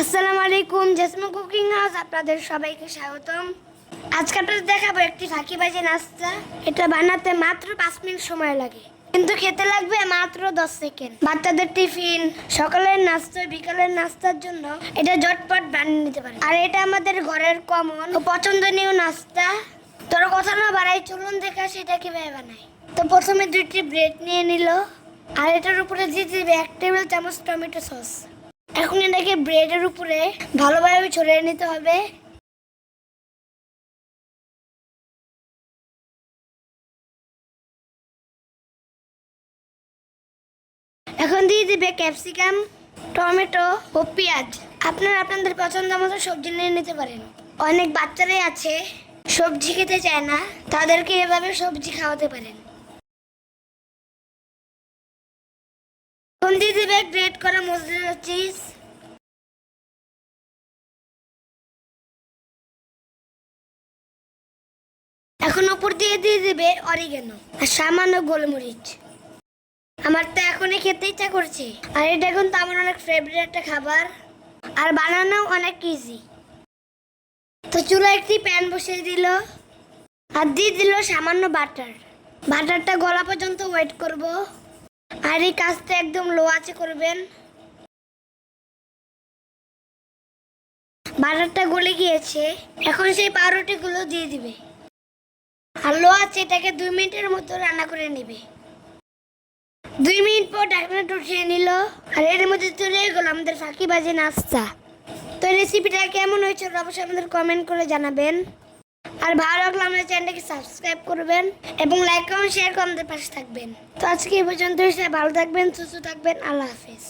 আসসালামু আলাইকুম জেসমা cooking house, আপনাদের সবাইকে স্বাগতম। আজকে আপনাদের দেখাবো একটি ফাঁকিবাজি নাস্তা। এটা বানাতে মাত্র পাঁচ মিনিট সময় লাগে। কিন্তু খেতে লাগবে মাত্র দশ সেকেন্ড। বাচ্চাদের টিফিন, সকালের নাস্তা, বিকালের নাস্তার জন্য এটা ঝটপট বানিয়ে নিতে পারে আর এটা আমাদের ঘরের কমন ও পছন্দনীয় নাস্তা। তোর কথা না বাড়াই, চলুন দেখা সেটা কীভাবে বানাই তো প্রথমে দুইটি ব্রেড নিয়ে নিল। আর এটার উপরে দিয়ে দিবে এক টেবিল চামচ টমেটো সস। এখন এটাকে ব্রেডের উপরে ভালোভাবে ছড়িয়ে নিতে হবে। এখন দিয়ে দিবে ক্যাপসিকাম টমেটো ও পেঁয়াজ। আপনারা আপনাদের পছন্দ মতো সবজি নিয়ে নিতে পারেন। অনেক বাচ্চারাই আছে, সবজি খেতে চায় না, তাদেরকে এভাবে সবজি খাওয়াতে পারেন। দিয়ে দিবে গ্রেট করা মজুরা চিজ এখন উপর দিয়ে দিয়ে দিবে অরিগেনো। আর সামান্য গোলমরিচ। আমার তো এখনই খেতে ইচ্ছা করছে। আর এটা কিন্তু আমার অনেক ফেভারিট একটা খাবার। আর বানানো অনেক ইজি তো চুলা একটি প্যান বসিয়ে দিল। আর দিয়ে দিল সামান্য বাটার বাটারটা গলা পর্যন্ত ওয়েট করব। আর এই কাজটা একদম লো আছে করবেন। বাটারটা গলে গিয়েছে। এখন সেই পাউরুটিগুলো দিয়ে দিবে। আর লো আছে এটাকে দুই মিনিটের মতো রান্না করে নেবে। দুই মিনিট পর ঢাকনাটা উঠিয়ে নিল। আর এর মধ্যে চলে গেল আমাদের ফাঁকিবাজি নাস্তা। তো রেসিপিটা কেমন হয়েছে অবশ্যই আমাদের কমেন্ট করে জানাবেন। আর ভালো লাগলে আমাদের চ্যানেলটাকে সাবস্ক্রাইব করবেন এবং লাইক কমেন্ট শেয়ার করে আমাদের পাশে থাকবেন। তো আজকে এই পর্যন্ত ভালো থাকবেন, সুস্থ থাকবেন, আল্লাহ হাফেজ।